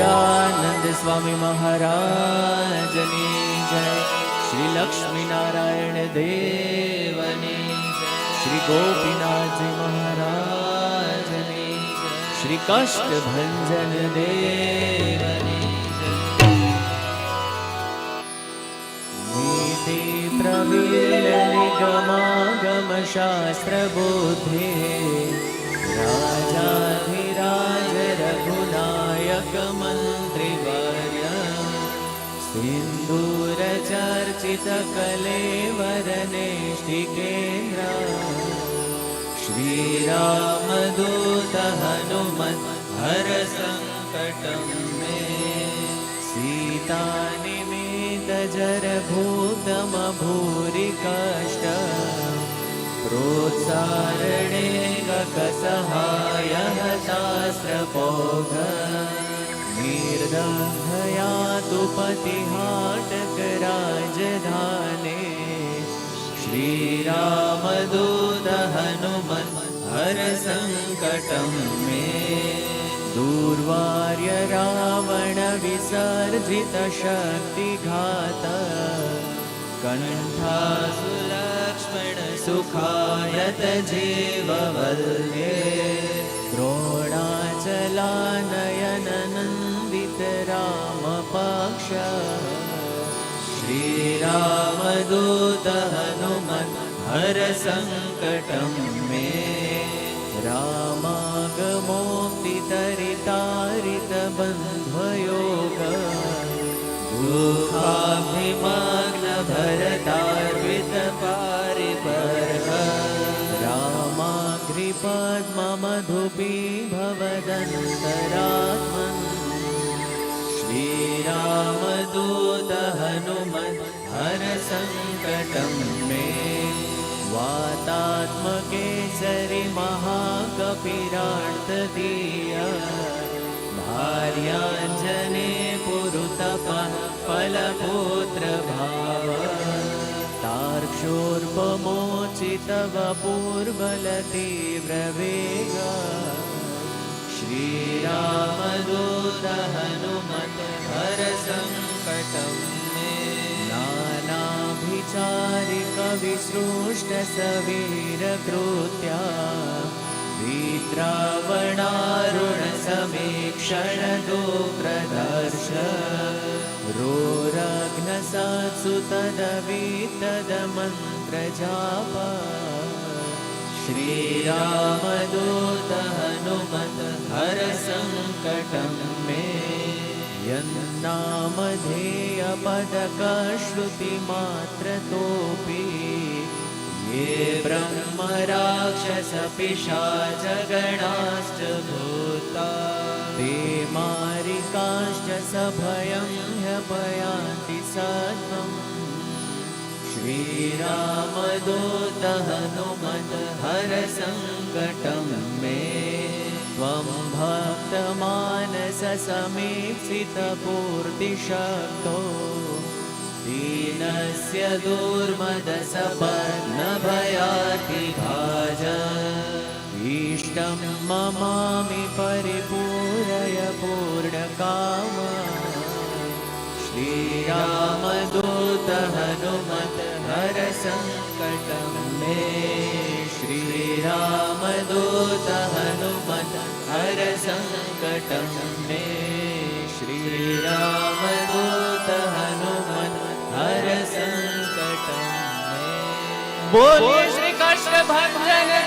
गजानंद स्वामी महाराज ने जय। श्री लक्ष्मी नारायण देवनी श्री गोपीनाथ महाराज ने श्री कष्ट भंजन देवनी नीति प्रवील शास्त्र बोधे राजाधिराज रघुनायकम सिन्दूरचर्चितकलेवरनेष्टिकेन्द्र श्रीरामदूत हनुमत् मे सङ्कटं मे सीतानिमेतजरभूतमभूरिकाष्ट प्रोत्सारणेकसहायः शास्त्रपोघ निर्दम् तु पतिहाटक राजधाने श्रीरामदूत हनुमन् हर सङ्कटं मे दूर्वार्य रावण विसर्जित शक्तिघात कण्ठासुलक्ष्मण सुखायत जीववल्ये द्रोणाचलानयननन्दित रामपक्ष श्रीरामदूत हनुमन् हर सङ्कटं मे रामागमोक्तितरितारितबन्ध्वयोग दुःखाभिमग्न भरतार्वित पारिपर्ह रामाघ्रिपद्ममधुपी भवदन्तरात्मन् महाकपिरार्तदीय भार्याञ्जने पुरुतपः फलपुत्रभाव। तार्क्षोर्पमोचितवपूर्बलतीव्रवेग श्रीरामदूत हनुमत् हर सङ्कटं मे नानाभिचारिकविसृष्टसवीरकृत्या। वीत्रावणारुणसमीक्षण दुप्रदर्श रोरघ्नसत्सु तदवीतदमन्त्रजाप श्रीरामदूत हनुमत् हर सङ्कटं मे यन्नामधेयपदकश्रुतिमात्रतोऽपि ये ब्रह्मराक्षसपिशाचगणाश्च भूता ते मारिकाश्च सभयं ह्यपयान्ति सत्वम् श्रीरामदूत हनुमत् हर सङ्कटं मे। त्वं भक्तमानससमीक्षितपूर्तिशक्तो दीनस्य दुर्मदसपन्नभयातिभाज इष्टं ममामि परिपूरय पूर्णकाम श्रीरामदूत हनुमत् हर सङ्कटं मे श्रीरामदूत हनुमत् बोली। श्री कृष्ण भजन